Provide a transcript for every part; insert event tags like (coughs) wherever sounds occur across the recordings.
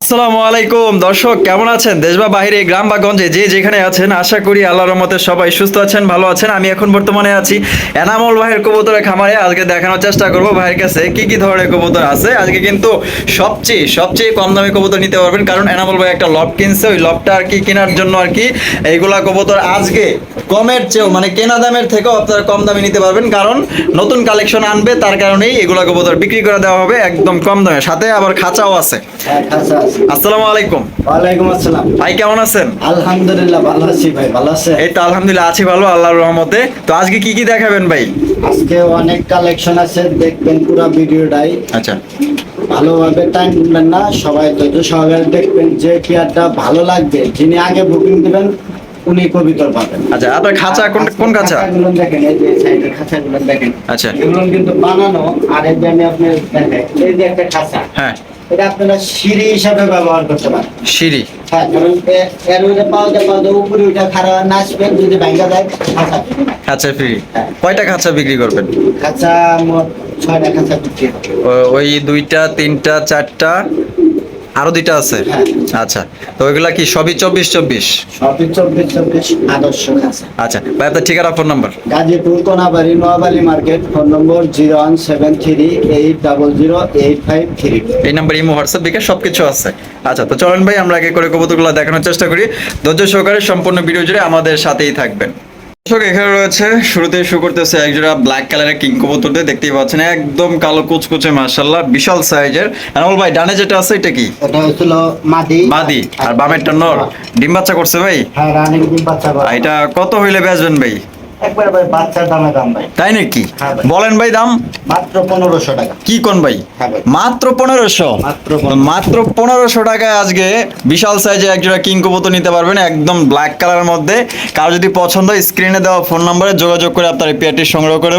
আসসালামু আলাইকুম। দর্শক কেমন আছেন? দেশ বা বাহিরে গ্রাম বা গঞ্জে যে যেখানে আছেন আশা করি আল্লাহর রহমতে সবাই সুস্থ আছেন ভালো আছেন। আমি এখন বর্তমানে আছি এনামল ভাইয়ের কবুতরের খামারে। আজকে দেখানোর চেষ্টা করব ভাইয়ের কাছে কি কি ধরনের কবুতর আছে। আজকে কিন্তু সবচেয়ে সবচেয়ে কম দামে কবুতর নিতে পারবেন কারণ এনামল ভাই একটা লব কিনছে। ওই লবটা আর কি কেনার জন্য আর কি এইগুলা কবুতর আজকে কমের চেয়েও মানে কেনা দামের থেকেও আপনারা কম দামে নিতে পারবেন কারণ নতুন কালেকশন আনবে তার কারণেই এগুলা কবুতর বিক্রি করে দেওয়া হবে একদম কম দামে। সাথে আবার খাঁচাও আছে। হ্যাঁ, আছে। আসসালামু আলাইকুম। ওয়ালাইকুম আসসালাম। ভাই কেমন আছেন? আলহামদুলিল্লাহ ভালো আছি ভাই ভালো আছে? এই তো আলহামদুলিল্লাহ আছি ভালো আল্লাহর রহমতে। তো আজকে কি কি দেখাবেন ভাই? আজকে অনেক কালেকশন আছে দেখবেন পুরো ভিডিওটাই। আচ্ছা। ভালোভাবে টাইম দিবেন না সবাই ধৈর্য সহকারে দেখবেন যে পেয়ারটা ভালো লাগবে যিনি আগে বুকিং দিবেন উনি কবিতর পাবেন। আচ্ছা আপনার খাঁচা কোন কোন খাঁচা? দেখেন এই যে সাইডের খাঁচাগুলো দেখেন। আচ্ছা। এগুলো কিন্তু বানানো আর এই যে আমি আপনার দেখাই এই যে একটা খাঁচা। হ্যাঁ। এটা আপনারা সিঁড়ি হিসাবে ব্যবহার করতে পারেন। সিঁড়ি? হ্যাঁ কারণ এর মধ্যে পাওয়া পাওয়া উপরে ওইটা নাচবেন যদি ভাঙ্গা যায় খাঁচা খাঁচা ফ্রি? হ্যাঁ। কয়টা খাঁচা বিক্রি করবেন? খাঁচা মোট ছয়টা খাঁচা বিক্রি ওই দুইটা তিনটা চারটা আরও দুইটা আছে? হ্যাঁ। আচ্ছা তো ওইগুলা কি সবই চব্বিশ চব্বিশ? সবই চব্বিশ চব্বিশ আদর্শ আচ্ছা ভাই আপনার ঠিকানা phone number? Gazipur Konabari Noabari market phone number zero one seven three eight double zero eight five three. এই নাম্বার ইমো হোয়াটসঅ্যাপ বিকাশ সবকিছু আছে। আচ্ছা তো চলেন ভাই আমরা আগে করে কবুতরগুলো দেখানোর চেষ্টা করি। ধৈর্য সহকারে সম্পূর্ণ ভিডিও জুড়ে আমাদের সাথেই থাকবেন। দর্শক এখানে রয়েছে শুরুতে শুরু করতেছে একজোড়া ব্ল্যাক কালারের কিং কবুতর দিয়ে দেখতেই পাচ্ছেন একদম কালো কুচকুচে মাশাল্লাহ বিশাল সাইজের আনমল ভাই ডানে যেটা আছে এটা কি? এটা হচ্ছিল মাদি। মাদি আর বামেরটা নর। ডিম বাচ্চা করছে ভাই? হ্যাঁ রানিং ডিম বাচ্চা। এটা কত হইলে বেচবেন ভাই? একবার ভাই বাচ্চার দামে দাম ভাই। তাই নাকি? হ্যাঁ বলেন ভাই দাম। মাত্র পনেরোশো টাকা। কি কোন ভাই? হ্যাঁ মাত্র পনেরোশো? মাত্র পনেরোশো। টাকায় আজকে বিশাল সাইজে একজোড়া কিং কবুতর নিতে পারবেন একদম ব্ল্যাক কালারের মধ্যে। কারও যদি পছন্দ হয় স্ক্রিনে দেওয়া ফোন নম্বরে যোগাযোগ করে আপনার এই পেয়ারটি সংগ্রহ করে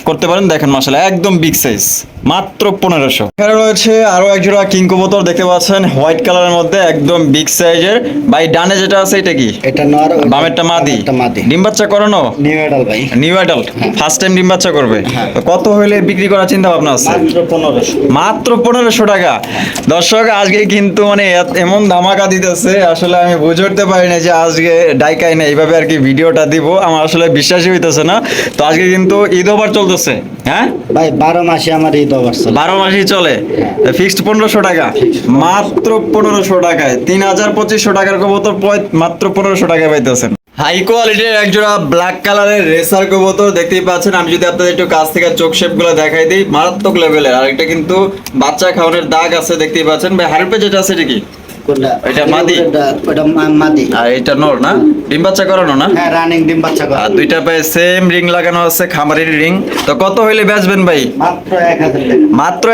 করতে পারেন দেখেন মাসালা একদম বিগ সাইজ মাত্র পনেরোশো। এখানে রয়েছে আরও একজোড়া কিং কবুতর দেখতে পাচ্ছেন হোয়াইট কালারের মধ্যে একদম বিগ সাইজের ভাই ডানে যেটা আছে এটা কি? এটা নর বামেরটা মাদি। ডিম বাচ্চা করানো? নিউ এডাল ভাই। নিউ অ্যাডাল্ট ফার্স্ট টাইম ডিম বাচ্চা করবে। হ্যাঁ। কত হইলে বিক্রি করার চিন্তা ভাবনা আছে? মাত্র পনেরোশো। মাত্র পনেরোশো টাকা। দর্শক আজকে কিন্তু মানে এত- এমন ধামাকা দিতেছে আসলে আমি বুঝে উঠতে পারি না যে আজকে ডাইকাই না এইভাবে আর কি ভিডিওটা দিব। আমার আসলে বিশ্বাসই হইতেছে না। তো আজকে কিন্তু ঈদ ওভার চলতেছে হ্যাঁ? ভাই বারো মাসে আমার ঈদ ওভার চলে বারো মাসই চলে। ফিক্সড পনেরোশো টাকা। মাত্র পনেরোশো টাকায়। তিন হাজার পঁচিশশো টাকার কবুতর মাত্র পনেরোশো টাকায় পাইতেছেন। হাই কোয়ালিটির একজোড়া ব্ল্যাক কালারের রেসার কবুতর দেখতেই পাচ্ছেন। আমি যদি আপনাদের একটু কাছ থেকে চোখ শেপগুলো দেখাই দিই মারাত্মক লেভেলের আর একটা কিন্তু বাচ্চা খাওয়ানোর দাগ আছে দেখতেই পাচ্ছেন। ভাই হারপে যেটা আছে এটা কি? এটা মাদি? ওটা- ওটা মা- মাদি। আর এটা নর না? ডিম বাচ্চা করানো না? হ্যাঁ রানিং ডিম বাচ্চা করে আর দুইটা পায়ে সেম রিং লাগানো আছে খামারের রিং তো কত হইলে বেচবেন ভাই? মাত্র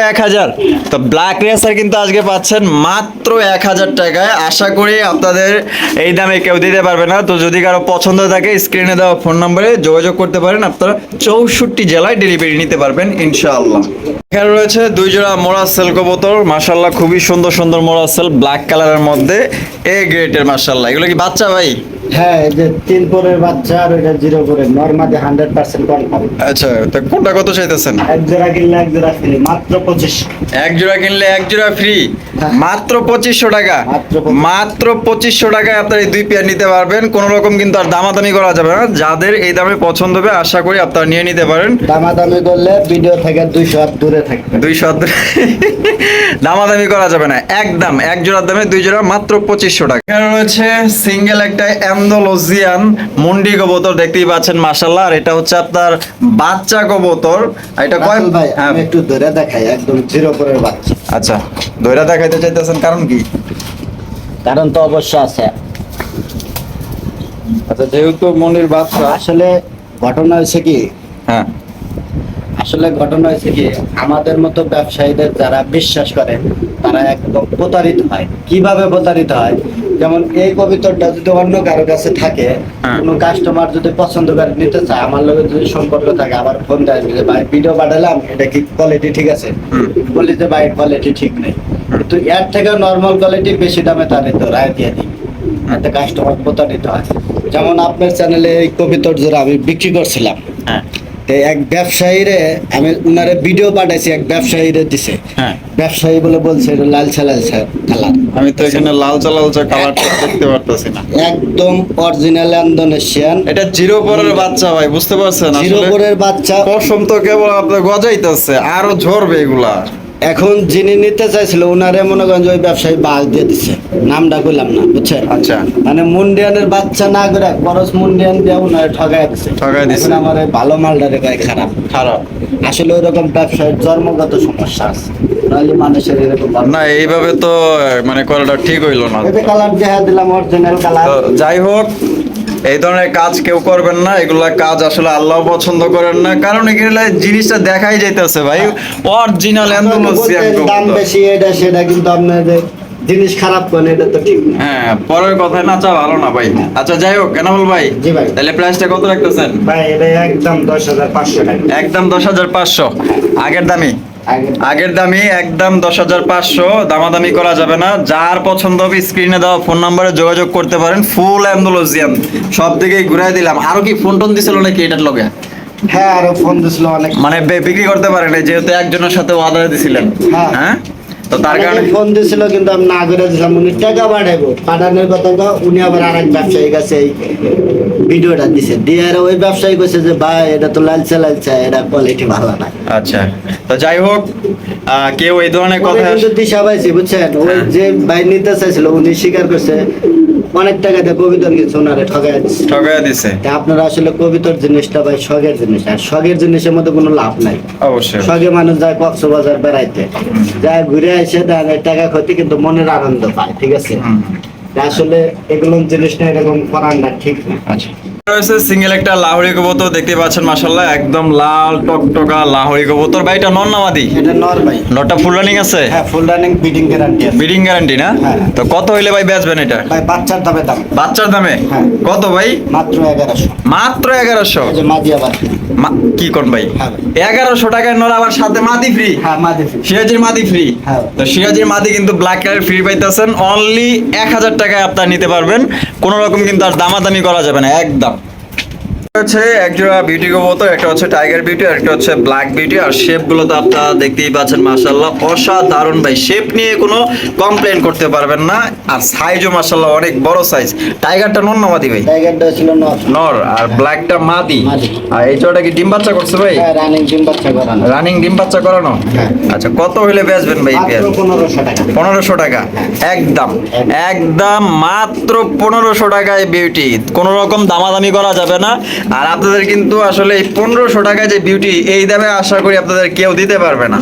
তো ব্ল্যাক রেসার কিন্তু আজকে পাচ্ছেন মাত্র এক হাজার টাকায়। আশা করি আপনাদের এই দামে কেউ দিতে পারবে না। তো যদি কারও পছন্দ থাকে স্ক্রিনে দেওয়া ফোন নম্বরে যোগাযোগ করতে পারেন। আপনারা চৌষট্টি জেলায় ডেলিভারি নিতে পারবেন ইনশাআল্লাহ। এখানে রয়েছে দুই জোড়া মোরাসেল কবুতর। মাশাল্লাহ খুবই সুন্দর সুন্দর মোরাসেল ব্ল্যাক কালারের মধ্যে এ গ্রেটের মার্শাল্লাহ এগুলো কি বাচ্চা ভাই? হ্যাঁ এই যে তিন পরের বাচ্চা আর ওইটা জিরো করে নর্মাদি হান্ড্রেড পার্সেন্ট কনফার্ম আচ্ছা তো কোনটা কত চাইতেছেন? এক জোড়া কিনলে এক জোড়া ফ্রি মাত্র পঁচিশ। এক জোড়া কিনলে এক জোড়া ফ্রি। মাত্র পঁচিশশো টাকা। মাত্র পঁচিশশো টাকায় আপনার এই দুই পেয়ার নিতে পারবেন। কোনো রকম কিন্তু আর দামাদামি করা যাবে না। যাদের এই দামে পছন্দ হবে আশা করি আপনারা নিয়ে নিতে পারেন। দামাদামি করলে ভিডিও থেকে দুইশো হাত দূরে থাকবে। দুইশো দামাদামি করা যাবে না। একদম এক জোড়ার দামে দুই জোড়া মাত্র পঁচিশশো টাকা। এখানে রয়েছে সিঙ্গেল একটা অ্যান্ডোলজিয়ান মুন্ডি কবুতর দেখতেই পাচ্ছেন মাসাল্লাহ আর এটা হচ্ছে আপনার বাচ্চা কবুতর। এটা কয় ভাই হ্যাঁ। আমি একটু ধরে দেখাই একদম জিরো পরের বাচ্চা। আচ্ছা দইরা দেখাইতে চাইতেছেন কারণ কি? কারণ তো অবশ্য আছে। আচ্ছা যেহেতু মনির বাচ্চা আসলে ঘটনা হয়েছে কি? হ্যাঁ। আসলে ঘটনা হয়েছে কি? আমাদের মতো ব্যবসায়ীদের যারা বিশ্বাস করে তারা একদম প্রতারিত হয়। কীভাবে প্রতারিত হয়? যেমন এই কবিতরটা যদি অন্য কারও কাছে থাকে হ্যাঁ। কোনো কাস্টমার যদি পছন্দ করে নিতে চায় আমার লোকের যদি সম্পর্ক থাকে আবার ফোন দেয় যে ভাই ভিডিও পাঠালাম এটা কি কোয়ালিটি ঠিক আছে? বলি যে ভাই কোয়ালিটি ঠিক নেই। কিন্তু এর থেকে নর্মাল কোয়ালিটি বেশি দামে তার তো রায় দিয়ে। দিই এতে কাস্টমার প্রতারিত হয়। যেমন আপনার চ্যানেলে এই কবিতর জোড়া আমি বিক্রি করছিলাম। হ্যাঁ। তো এক ব্যবসায়ীরে আমি উনারে ভিডিও পাঠাইছি এক ব্যবসায়ীরে দিছে। হ্যাঁ। ব্যবসায়ী বলে বলছে এটা লালচা লালচা কালার। আমি তো এখানে লালচা লালচা কালার দেখতে পারতাছি না। একদম অরিজিনাল ইন্দোনেশিয়ান এটা জিরো পরের বাচ্চা ভাই বুঝতে পারছেন? জিরো পরের বাচ্চা। পশম তো কেবল আপনার গজাইতেছে আরও ঝরবে এগুলা। এখন যিনি নিতে চাইছিল উনারে মনে করেন ওই ব্যবসায়ী বাস দিয়ে দিছে। নামটা কইলাম না বুঝছেন আচ্ছা। মানে মুন্ডিয়ানের বাচ্চা না করে বরস মুন্ডিয়ান দিয়ে উনারে ঠগাই দিছে। ঠগাই দিছে। এখন আমার ভালো মালটারে গায়ে খারাপ? খারাপ। আসলে ওই রকম ব্যবসায়ের জন্মগত সমস্যা আছে। নাহলে মানুষের এরকম না এইভাবে তো মানে ঠিক হইল না। কালার দেখা দিলাম অরিজিনাল কালার যাই হোক এই ধরনের কাজ কেউ করবেন না এগুলা কাজ আসলে আল্লাহ পছন্দ করেন না। কারণ এগুলা জিনিসটা দেখাই যাইতেছে ভাই অরিজিনাল দাম বেশি এটা সেটা কিন্তু আপনাদের জিনিস খারাপ করেন এটা তো ঠিক না। হ্যাঁ পরের কথায় নাচা ভালো না ভাই। আচ্ছা যাই হোক এনামুল ভাই জি ভাই। তাহলে প্রাইসটা কত রাখতেছেন? ভাই এটা একদম দশ হাজার পাঁচশো টাকা। একদম দশ হাজার পাঁচশো। আগের দামি? আগের দামি একদম দশ হাজার পাঁচশো দামাদামি করা যাবে না। যার পছন্দ হবে স্ক্রিনে দেওয়া ফোন নাম্বারে যোগাযোগ করতে পারেন। ফুল অ্যাম্বুলোজিয়াম সব দিকেই ঘুরাই দিলাম। আরও কি ফোন টোন দিছিল নাকি এটার লগে? হ্যাঁ আরও ফোন দিছিল অনেক। মানে বিক্রি করতে পারেন যেহেতু একজনের সাথে ওয়াদা দিছিলেন। হ্যাঁ। তো তার কারণে ফোন দিছিল কিন্তু আমি না করে দিলাম উনি টাকা পাঠাইবো। পাঠানোর কথা উনি আবার ব্যবসায়ী কাছে এই ভিডিওটা দিছে। দিয়ে আর ওই ব্যবসায়ী কইছে যে ভাই এটা তো লালচা লালচা এটা কোয়ালিটি ভালো না। আচ্ছা। তো যাই হোক কেউ এই ধরনের কথা কিন্তু দিশা পাইছি বুঝছেন? ওই হ্যাঁ। যে ভাই নিতে চাইছিল উনি স্বীকার করছে অনেক টাকা দিয়ে কবিতর কিছু ওনারে দিচ্ছে ঠকাইয়া দিছে? তা আপনারা আসলে কবিতর জিনিসটা ভাই শখের জিনিস আর শখের জিনিসের মধ্যে কোনো লাভ নাই। অবশ্যই। শখে মানুষ যায় কক্সবাজার বেড়াইতে যায় ঘুরে এসে দেন টাকা ক্ষতি কিন্তু মনের আনন্দ পায় ঠিক আছে? আসলে এগুলো জিনিসটা এরকম করার না ঠিক না। আচ্ছা। রয়েছে সিঙ্গেল একটা লাহোরি কবুতর দেখতে পাচ্ছেন মাশাল্লাহ একদম লাল টকটকা লাহোরি কবুতর। ভাই এটা নন নামাদি এটা নর ভাই। নটা ফুল রানিং আছে? হ্যাঁ ফুল রানিং বিডিং গ্যারান্টি আছে। বিডিং গ্যারান্টি না? হ্যাঁ। তো কত হইলে ভাই বেচবেন এটা? ভাই বাচ্চার দামে দাম। বাচ্চার দামে? হ্যাঁ। কত ভাই? মাত্র এগারোশো। মাত্র এগারোশো? এই যে মাদি আবার। কি কোন ভাই? হ্যাঁ ভাই। এগারোশো টাকায় নর আবার সাথে মাদি ফ্রি হ্যাঁ মাদি। সিরাজির মাদি ফ্রি হ্যাঁ। তো সিরাজির মাদি কিন্তু ব্ল্যাক কালার ফ্রি পাইতেছেন। অনলি এক হাজার টাকায় আপনারা নিতে পারবেন। কোনো রকম কিন্তু আর দামাদামি করা যাবে না। একদম। হচ্ছে একজোড়া বিউটি কবুতর একটা হচ্ছে টাইগার বিউটি আর একটা হচ্ছে ব্ল্যাক বিউটি আর শেপগুলো তো আপনারা দেখতেই পাচ্ছেন মাশাল্লাহ অসাধারণ ভাই। শেপ নিয়ে কোনো কমপ্লেন করতে পারবেন না আর সাইজও মাশাল্লাহ অনেক বড় সাইজ টাইগারটা নন নামাদি ভাই? টাইগারটা ছিল নর। নর আর ব্ল্যাকটা মাদি। মাদি। আর এই জোড়াটা কি ডিম বাচ্চা করছে ভাই? হ্যাঁ রানিং ডিম বাচ্চা করানো। রানিং ডিম বাচ্চা করানো? হ্যাঁ। আচ্ছা কত হইলে বেচবেন ভাই পনেরোশো টাকা। পনেরোশো টাকা। একদম। একদম। মাত্র পনেরোশো টাকায় বিউটি কোনো রকম দামাদামি করা যাবে না। আর আপনাদের কিন্তু আসলে এই পনেরোশো টাকায় যে বিউটি এই দামে আশা করি আপনাদের কেউ দিতে পারবে না।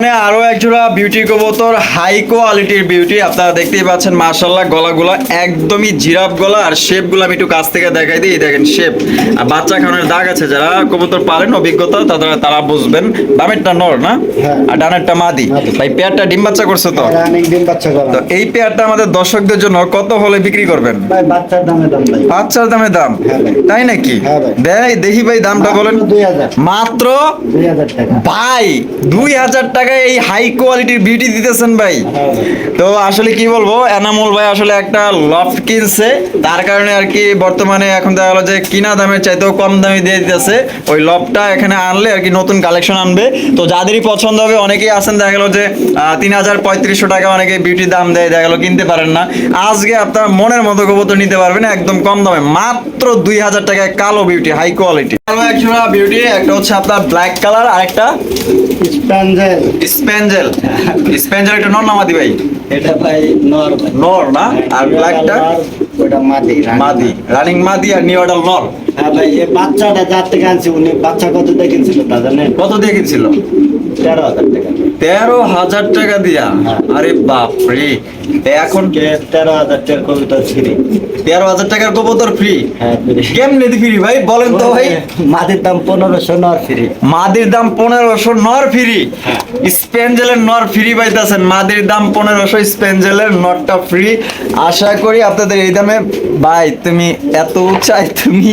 এখানে আরও এক জোড়া বিউটি কবুতর হাই কোয়ালিটির বিউটি আপনারা দেখতেই পাচ্ছেন মার্শাল্লাহ গলাগুলো একদমই জিরাফ গলা আর শেপগুলো আমি একটু কাছ থেকে দেখাই দিই। দেখেন শেপ আর বাচ্চা খাওয়ানোর দাগ আছে যারা কবুতর পারেন অভিজ্ঞতা তারা তারা বুঝবেন। বামেরটা নর না? হ্যাঁ। আর ডানেরটা মাদি। ভাই পেয়ারটা ডিম বাচ্চা করছে তো? রানিং ডিম বাচ্চা তো এই পেয়ারটা আমাদের দর্শকদের জন্য কত হলে বিক্রি করবেন? ভাই বাচ্চার দামে দাম ভাই। বাচ্চার দামে দাম? হ্যাঁ তাই নাকি? হ্যাঁ ভাই। দেখি ভাই দামটা বলেন। মাত্র মাত্র দুই হাজার টাকা টাকায় এই হাই কোয়ালিটির বিউটি দিতেছেন ভাই। তো আসলে কি বলব, এনামুল ভাই আসলে একটা লফট কিনছে। তার কারণে আর কি বর্তমানে এখন দেখা গেলো যে কিনা দামের চাইতেও কম দামে দিয়ে দিতেছে। ওই লফটটা এখানে আনলে আর কি নতুন কালেকশন আনবে। তো যাদেরই পছন্দ হবে, অনেকেই আছেন দেখা গেলো যে তিন হাজার পঁয়ত্রিশশো টাকা অনেকে বিউটি দাম দেয়, দেখা গেলো কিনতে পারেন না। আজকে আপনার মনের মতো কবুতর নিতে পারবেন একদম কম দামে। মাত্র দুই হাজার টাকায় কালো বিউটি হাই কোয়ালিটি একজোড়া বিউটি একটা হচ্ছে আপনার ব্ল্যাক কালার আর একটা স্প্যাঞ্জেল স্প্যাঞ্জেল স্প্যাঞ্জেল একটা নর নামাদি ভাই? এটা ভাই নর নর না? আর ব্ল্যাকটা ওটা মাদি রানিং। মাদি। রানিং মাদি আর নিউ অর্ডার নর। হ্যাঁ ভাই এই বাচ্চাটা যার থেকে আনছি উনি বাচ্চা কত দিয়ে কিনছিল তা জানেন? কত দিয়ে কিনছিল? তেরো হাজার টাকা। তেরো হাজার টাকা দিয়া। আরে বাপ রে এখন তেরো হাজার টাকার কবিতা ফ্রি তেরো হাজার টাকার কবুতর ফ্রি হ্যাঁ কেমনে ফ্রি ভাই? বলেন তো ভাই। মাদির দাম পনেরোশো নর ফ্রি মাদির দাম পনেরোশো নর ফ্রি হ্যাঁ। স্পেঞ্জেলের নর ফ্রি পাইতেছেন। মাদির দাম পনেরোশো স্পেঞ্জেলের নরটা ফ্রি আশা করি আপনাদের এই দামে ভাই তুমি এত উঁচাই তুমি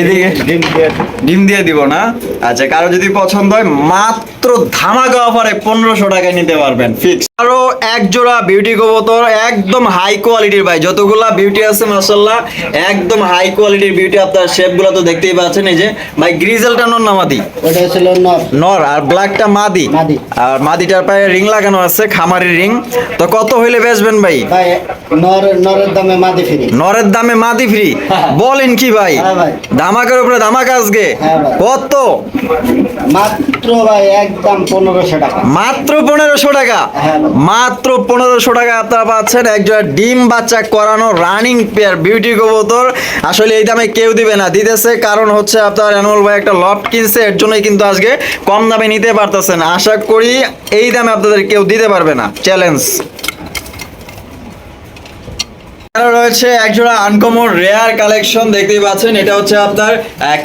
এদিকে ডিম দিয়ে ডিম দিয়ে দিব না? আচ্ছা কারও যদি পছন্দ হয় মাত্র ধামাকা অফারে পনেরোশো টাকায় নিতে পারবেন। ফিক্স আরও এক জোড়া বিউটি কবুতর একদম হাই কোয়ালিটির ভাই। যতগুলা বিউটি আছে মাসাল্লাহ একদম হাই কোয়ালিটির বিউটি আপনার শেপগুলো তো দেখতেই পাচ্ছেন। এই যে ভাই গ্রিজেলটা নর না মাদি? ওটা ছিল নর। নর আর ব্ল্যাকটা মাদি? মাদি। আর মাদিটার পায়ে রিং লাগানো আছে খামারের রিং তো কত হইলে বেচবেন ভাই? ভাই নর নরের দামে মাদি ফিরি নরের দামে মাদি ফ্রি হ্যাঁ। বলেন কি ভাই? হ্যাঁ ভাই। ধামাকার উপরে ধামাকা আজকে। হ্যাঁ কত? মাত্র ভাই একদম পনেরোশো টাকা। মাত্র পনেরোশো টাকা? হ্যাঁ মাত্র পনেরোশো টাকা আপনারা পাচ্ছেন একজন ডিম বাচ্চা করানো রানিং পেয়ার বিউটি কবুতর। আসলে এই দামে কেউ দিবে না দিতেছে। কারণ হচ্ছে আপনার অ্যানুয়াল ভাই একটা লফট কিনছে এর জন্যই কিন্তু আজকে কম দামে নিতে পারতেছেন। আশা করি এই দামে আপনাদের কেউ দিতে পারবে না। চ্যালেঞ্জ রয়েছে একজোড়া আনকমন রেয়ার কালেকশন দেখতেই পাচ্ছেন এটা হচ্ছে আপনার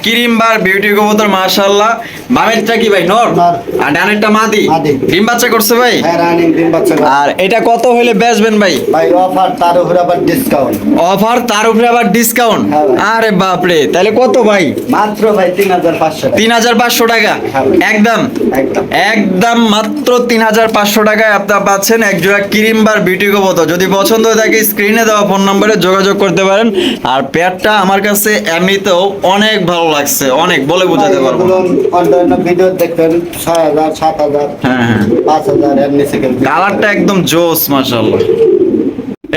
কিরিমবার বিউটি কবুতর মাশাআল্লাহ। বামেরটা কি ভাই নর। আর ডানেরটা মাদি। ডিম বাচ্চা করছে ভাই? হ্যাঁ। আর এটা কত হইলে বেচবেন ভাই? ভাই অফার তার উপরে আবার ডিসকাউন্ট অফার তার উপরে আবার ডিসকাউন্ট হ্যাঁ। আরে বাপরে তাহলে কত ভাই? মাত্র ভাই তিন হাজার পাঁচশো টাকা। হ্যাঁ একদম? একদম। মাত্র তিন হাজার পাঁচশো টাকায় আপনারা পাচ্ছেন এক জোড়া ক্রিমবার বিউটি কবুতর। যদি পছন্দ হয়ে থাকে স্ক্রিনে দেওয়া ফোন নম্বরে যোগাযোগ করতে পারেন। আর পেয়ারটা আমার কাছে এমনিতেও অনেক ভালো লাগছে অনেক বলে বোঝাতে পারব। অন্যান্য ভিডিও দেখবেন ছয় হাজার সাত হাজার হ্যাঁ হ্যাঁ। পাঁচ হাজার এমনি সেকেন্ড কালারটা একদম জোস মাশাআল্লাহ।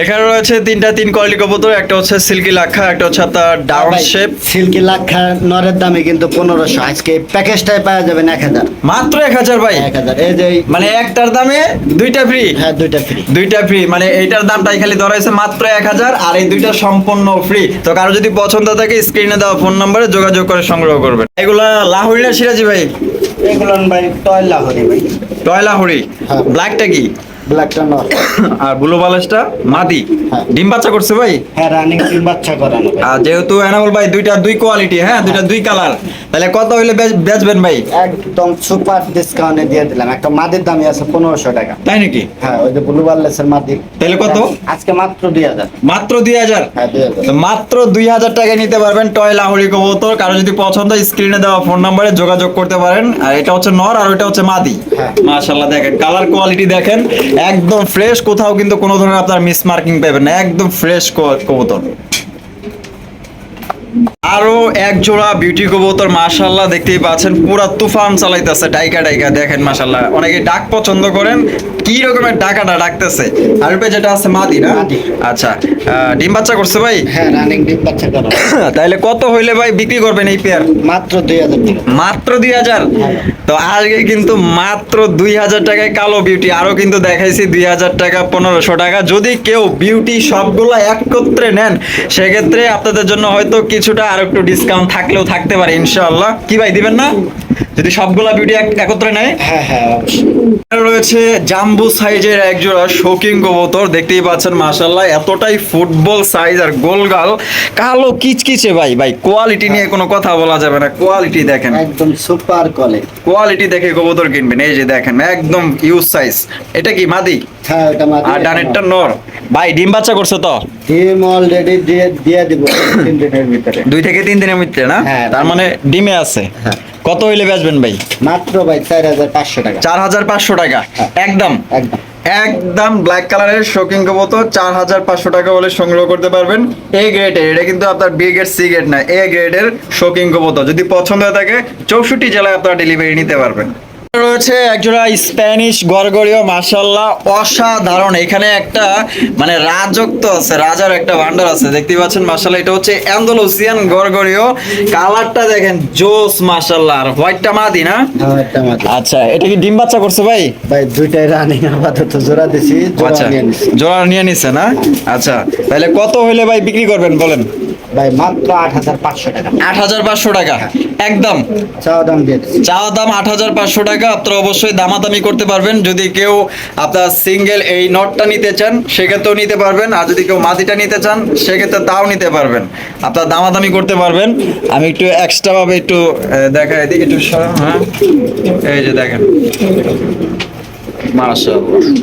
এখানে রয়েছে তিনটা তিন কোয়ালিটি কবুতর একটা হচ্ছে সিল্কি লাক্ষা একটা হচ্ছে আপনার ডাউন শেপ সিল্কি লাক্ষা নরের দামে কিন্তু পনেরোশো। আজকে প্যাকেজটাই পাওয়া যাবেন এক হাজার। মাত্র এক হাজার ভাই? এক হাজার। এই যে মানে একটার দামে দুইটা ফ্রি হ্যাঁ দুইটা ফ্রি দুইটা ফ্রি মানে এইটার দামটাই খালি ধরা হয়েছে মাত্র এক হাজার আর এই দুইটা সম্পূর্ণ ফ্রি তো কারও যদি পছন্দ থাকে স্ক্রিনে দেওয়া ফোন নম্বরে যোগাযোগ করে সংগ্রহ করবেন। এগুলা লাহুরি না সিরাজি ভাই? এগুলো ভাই টয় লাহরি ভাই। টয় লাহুরি হ্যাঁ। ব্ল্যাকটা কি? ব্ল্যাকটা নর। আর ব্লু বালাসটা মাদি। হ্যাঁ। ডিম বাচ্চা করছে ভাই? হ্যাঁ রানিং তিন বাচ্চা করানো আর যেহেতু এনামল ভাই দুইটা দুই কোয়ালিটি হ্যাঁ? দুইটা দুই কালার তাহলে কত হইলে বেচবেন ভাই? একদম সুপার ডিসকাউন্টে দিয়ে দিলাম। একটা মাদির দামই আছে পনেরোশো টাকা। তাই নাকি? হ্যাঁ ওই যে ব্লু বার্লেসের মাদি। তাহলে কত? আজকে মাত্র দুই হাজার। মাত্র দুই হাজার? হ্যাঁ মাত্র দুই হাজার টাকায় নিতে পারবেন টয় লাহোরি কবুতর। কারও যদি পছন্দ স্ক্রিনে দেওয়া ফোন নাম্বারে যোগাযোগ করতে পারেন। আর এটা হচ্ছে নর আর ওটা হচ্ছে মাদি। হ্যাঁ। মাশাল্লাহ দেখেন কালার কোয়ালিটি দেখেন। একদম ফ্রেশ কোথাও কিন্তু কোনো ধরনের আপনার মিসমার্কিং পাবেন না। একদম ফ্রেশ কবুতর। আরও এক জোড়া বিউটি কবুতর মাশাল্লাহ দেখতেই পাচ্ছেন পুরা তুফান চালাইতেছে ডাইকা ডাইকা দেখেন মাশাল্লাহ অনেকে ডাক পছন্দ করেন কি রকমের ডাকাটা ডাকতেছে? আর উপরে যেটা আছে মাদি না? আচ্ছা ডিম বাচ্চা করছে ভাই? হ্যাঁ রানিং ডিম বাচ্চা করানো (coughs) তাহলে কত হইলে ভাই বিক্রি করবেন এই পেয়ার মাত্র দুই হাজার টাকা। মাত্র দুই হাজার? তো আজকে কিন্তু মাত্র দুই হাজার টাকায় কালো বিউটি আরও কিন্তু দেখাইছি দুই হাজার টাকা পনেরোশো টাকা। যদি কেউ বিউটি সবগুলো একত্রে নেন সেক্ষেত্রে আপনাদের জন্য হয়তো কিছুটা আর একটু ডিসকাউন্ট থাকলেও থাকতে পারে ইনশাআল্লাহ। কি ভাই দিবেন না? যদি সবগুলা বিউটি একত্রে নেয়? হ্যাঁ হ্যাঁ রয়েছে জাম্বু সাইজের একজোড়া শৌকিং কবুতর দেখতেই পাচ্ছেন মাশাল্লাহ এতটাই ফুটবল সাইজ আর গোলগাল। কালো কিচকিচে ভাই ভাই কোয়ালিটি নিয়ে কোনো কথা বলা যাবে না কোয়ালিটি দেখেন। একদম সুপার কলে কোয়ালিটি দেখে কবুতর কিনবেন এই যে দেখেন একদম ইউজ সাইজ এটা কি মাদি? আর ডানেরটা নর। ভাই ডিম বাচ্চা করছে তো? ডিম অলরেডি দিয়ে দিয়ে দিব তিন দিনের ভিতরে। দুই থেকে তিন দিনের মধ্যে না। তার মানে ডিমে আছে। কত হইলে বেচবেন ভাই? মাত্র ভাই চার হাজার পাঁচশো টাকা। চার হাজার পাঁচশো টাকা। একদম। একদম। একদম ব্ল্যাক কালারের শোকিং কবুতর। চার হাজার পাঁচশো টাকা বলে সংগ্রহ করতে পারবেন। এ গ্রেডের এটা কিন্তু আপনার বি গ্রেড সি গ্রেড না। এ গ্রেডের শোকিং কবুতর। যদি পছন্দ হয়ে থাকে চৌষট্টি জেলায় আপনারা ডেলিভারি নিতে পারবেন। রয়েছে একজোড়া স্প্যানিশ গরগরীয় মার্শাল্লাহ অসাধারণ। এখানে একটা মানে রাজত্ব আছে রাজার একটা ভান্ডার আছে দেখতে পাচ্ছেন মার্শাল্লাহ এটা হচ্ছে অ্যান্ডালুসিয়ান গরগরীয় কালারটা দেখেন জোস মার্শাল্লাহ আর হোয়াইটটা মাদি না? হ্যাঁ আচ্ছা এটা কি ডিম বাচ্চা করছে ভাই? ভাই দুইটাই রানিং আপাতত জোড়া দিছি জোড়া আচ্ছা নিয়ে নিছি। জোড়া নিয়ে নিছে না? আচ্ছা তাহলে কত হইলে ভাই বিক্রি করবেন বলেন? ভাই মাত্র আট হাজার পাঁচশো টাকা। আট হাজার পাঁচশো টাকা। একদম। চাওয়া দাম দিয়ে চাওয়া দাম আট হাজার পাঁচশো টাকা। আপনারা অবশ্যই দামাদামি করতে পারবেন। যদি কেউ আপনার সিঙ্গেল এই নটটা নিতে চান সেক্ষেত্রেও নিতে পারবেন। আর যদি কেউ মাটিটা নিতে চান সেক্ষেত্রে তাও নিতে পারবেন। আপনার দামাদামি করতে পারবেন। আমি একটু এক্সট্রা ভাবে একটু দেখাই দিই একটু সরা- হ্যাঁ। এই যে দেখেন। মাশাআল্লাহ।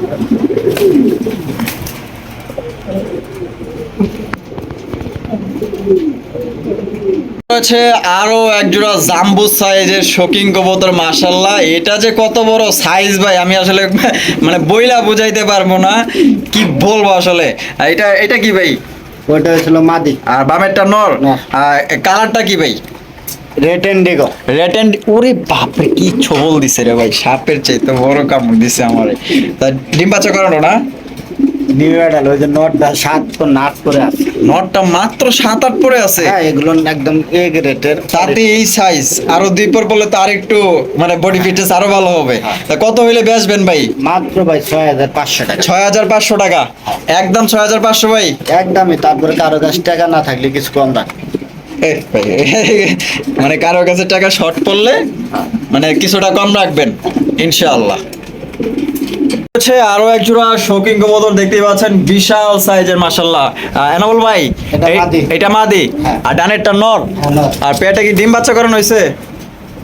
রয়েছে আরও এক জোড়া জাম্বু সাইজের শোকিং কবুতর মাশাল্লাহ এটা যে কত বড় সাইজ ভাই আমি আসলে (laughs) মানে বইলা বুঝাইতে পারব না। কি বলব আসলে? এটা এটা কি ভাই? ওইটা হয়েছিল মাদি। আর বামেরটা নর। কালারটা কি ভাই? রেড এন্ডিগো রেড অ্যান্ড ওরে বাপরে কি ছবল দিছে রে ভাই সাপের চাইতে বড় কামড় দিছে আমারে। তা ডিম বাচ্চা করানো না? নিউ অ্যাডাল ওই যে নটটা সাত করে নাট করে আছে। নটটা মাত্র সাত আট পরে আছে? হ্যাঁ এগুলো একদম এগ রেটের তাতে এই সাইজ আরও দুই পর বললে তো আর একটু মানে বডি ফিটনেস আরও ভালো হবে। কত হইলে বেচবেন ভাই? মাত্র ভাই ছয় হাজার পাঁচশো টাকা। ছয় হাজার পাঁচশো টাকা। একদম ছয় হাজার পাঁচশো ভাই? একদমই তারপরে কারও কাছে টাকা না থাকলে কিছু কম রাখ মানে কারও কাছে টাকা শর্ট পড়লে মানে কিছুটা কম রাখবেন ইনশাআল্লাহ। হচ্ছে আরও এক জোড়া শৌকিং কবুতর দেখতেই পাচ্ছেন বিশাল সাইজের মাশাল্লাহ এনাবল ভাই এটা মাদি। হ্যাঁ। আর ডানেরটা নর? হ্যাঁ, নর। আর পেটে কি ডিম বাচ্চা করানো হয়েছে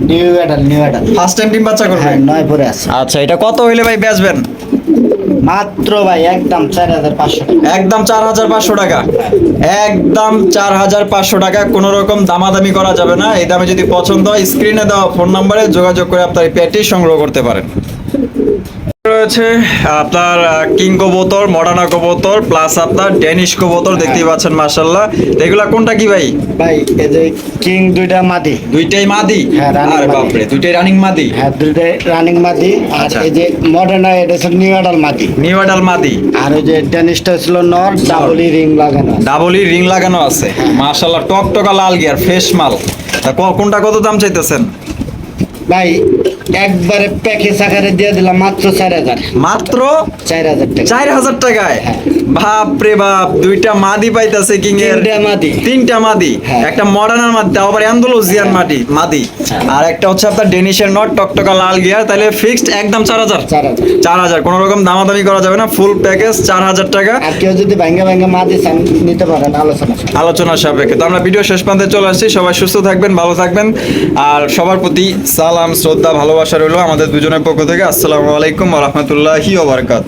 new adult new adult first time ডিম বাচ্চা করবে? হ্যাঁ নয় পরে আছে। আচ্ছা এটা কত হইলে ভাই বেচবেন? মাত্র ভাই একদম চার হাজার পাঁচশো টাকা। একদম চার হাজার পাঁচশো টাকা। একদম চার হাজার পাঁচশো টাকা কোনো রকম দামাদামি করা যাবে না। এই দামে যদি পছন্দ হয় স্ক্রিনে দেওয়া ফোন নাম্বারে যোগাযোগ করে আপনার এই পেটি সংগ্রহ করতে পারেন। রয়েছে আপনার কিং কবুতর মডার্না কবুতর প্লাস আপনার ডেনিশ কবুতর দেখতেই পাচ্ছেন মার্শাল্লাহ এগুলা কোনটা কি ভাই? ভাই এই যে কিং দুইটা মাদি। দুইটাই মাদি? হ্যাঁ, আরে। বাপরে দুইটাই রানিং মাদি? হ্যাঁ দুইটাই রানিং মাদি। আর আচ্ছা। এই যে মডার্ন এটা হচ্ছে নিউ অ্যাডাল মাদি। নিউ অ্যাডাল মাদি? আর ওই যে ডেনিসটা ছিল নর ডাবলি রিং লাগানো আছে। ডাবলই রিং লাগানো আছে। মার্শাল্লাহ টকটকা লাল গিয়ার ফ্রেশ মাল। তা কোনটা কত দাম চাইতেছেন? ভাই একবারে প্যাকেজ আকারে দিয়ে দিলাম মাত্র চার হাজার। মাত্র? চার হাজার টাকা। চার হাজার টাকায়? বাপ রে বাপ দুইটা মাদি পাইতাছে কিং এর মাদি। তিনটা মাদি। হ্যাঁ। একটা মডার্নার মাদি তাও আবার অ্যান্ডালুজিয়ান মাটি মাদি। আর একটা হচ্ছে আপনার ডেনিশের নট টকটকা লাল গিয়ার তাহলে ফিক্সড একদম চার হাজার। চার হাজার। কোনো রকম দামাদামি করা যাবে না ফুল প্যাকেজ চার হাজার টাকা। আর কেউ যদি ভাঙ্গা ভাঙ্গা মাদি চান নিতে পারেন আলোচনা। আলোচনা সাপেক্ষে। তো আমরা ভিডিও শেষ প্রান্তে চলে আসছি। সবাই সুস্থ থাকবেন ভালো থাকবেন। আর সবার প্রতি সালাম শ্রদ্ধা ভালোবাসা রইল আমাদের দুজনের পক্ষ থেকে। আসসালামু আলাইকুম রহমতুল্লাহি ওবরকাত